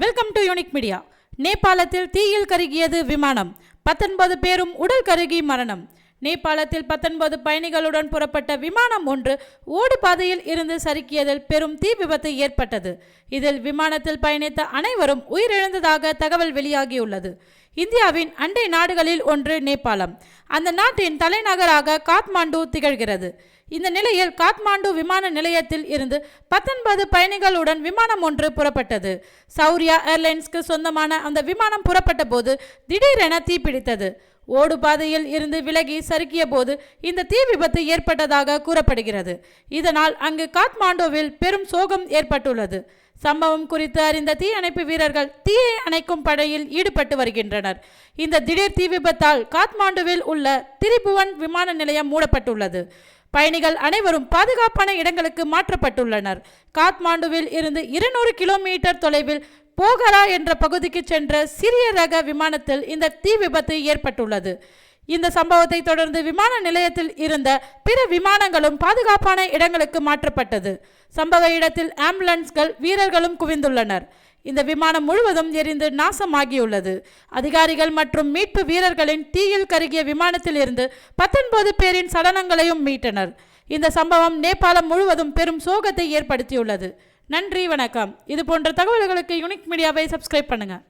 Welcome to unique media நேபாளத்தில் தீயில் கருகியது விமானம். பத்தொன்பது பேரும் உடல் கருகி மரணம். நேபாளத்தில் பத்தொன்பது பயணிகளுடன் புறப்பட்ட விமானம் ஒன்று ஓடுபாதையில் இருந்து சறுக்கியதில் பெரும் தீ விபத்து ஏற்பட்டது. இதில் விமானத்தில் பயணித்த அனைவரும் உயிரிழந்ததாக தகவல் வெளியாகியுள்ளது. இந்தியாவின் அண்டை நாடுகளில் ஒன்று நேபாளம். அந்த நாட்டின் தலைநகராக காத்மாண்டு திகழ்கிறது. இந்த நிலையில் காத்மாண்டு விமான நிலையத்தில் இருந்து பத்தொன்பது பயணிகளுடன் விமானம் ஒன்று புறப்பட்டது. சௌரியா ஏர்லைன்ஸ்க்கு சொந்தமான அந்த விமானம் புறப்பட்ட போது திடீரென தீப்பிடித்தது. ஓடு பாதையில் இருந்து விலகி சறுக்கிய போது இந்த தீ விபத்து ஏற்பட்டதாக கூறப்படுகிறது. இதனால் அங்கு காத்மாண்டோவில் பெரும் சோகம் ஏற்பட்டுள்ளது. சம்பவம் குறித்து அறிந்த தீயணைப்பு வீரர்கள் தீயை அணைக்கும் படையில் ஈடுபட்டு வருகின்றனர். இந்த திடீர் தீ விபத்தால் காத்மாண்டுவில் உள்ள திரிபுவன் விமான நிலையம் மூடப்பட்டுள்ளது. பயணிகள் அனைவரும் பாதுகாப்பான இடங்களுக்கு மாற்றப்பட்டுள்ளனர். காத்மாண்டுவில் இருந்து இருநூறு கிலோமீட்டர் தொலைவில் போகரா என்ற பகுதிக்கு சென்ற சிறிய ரக விமானத்தில் இந்த தீ விபத்து ஏற்பட்டுள்ளது. இந்த சம்பவத்தை தொடர்ந்து விமான நிலையத்தில் இருந்த பிற விமானங்களும் பாதுகாப்பான இடங்களுக்கு மாற்றப்பட்டது. சம்பவ இடத்தில் ஆம்புலன்ஸ்கள் வீரர்களும் குவிந்துள்ளனர். இந்த விமானம் முழுவதும் எரிந்து நாசமாகியுள்ளது. அதிகாரிகள் மற்றும் மீட்பு வீரர்களின் தீயில் கருகிய விமானத்தில் இருந்து பத்தொன்பது பேரின் சடலங்களையும் மீட்டனர். இந்த சம்பவம் நேபாளம் முழுவதும் பெரும் சோகத்தை ஏற்படுத்தியுள்ளது. நன்றி வணக்கம். இது போன்ற தகவல்களுக்கு யுனிக் மீடியாவை சப்ஸ்கிரைப் பண்ணுங்கள்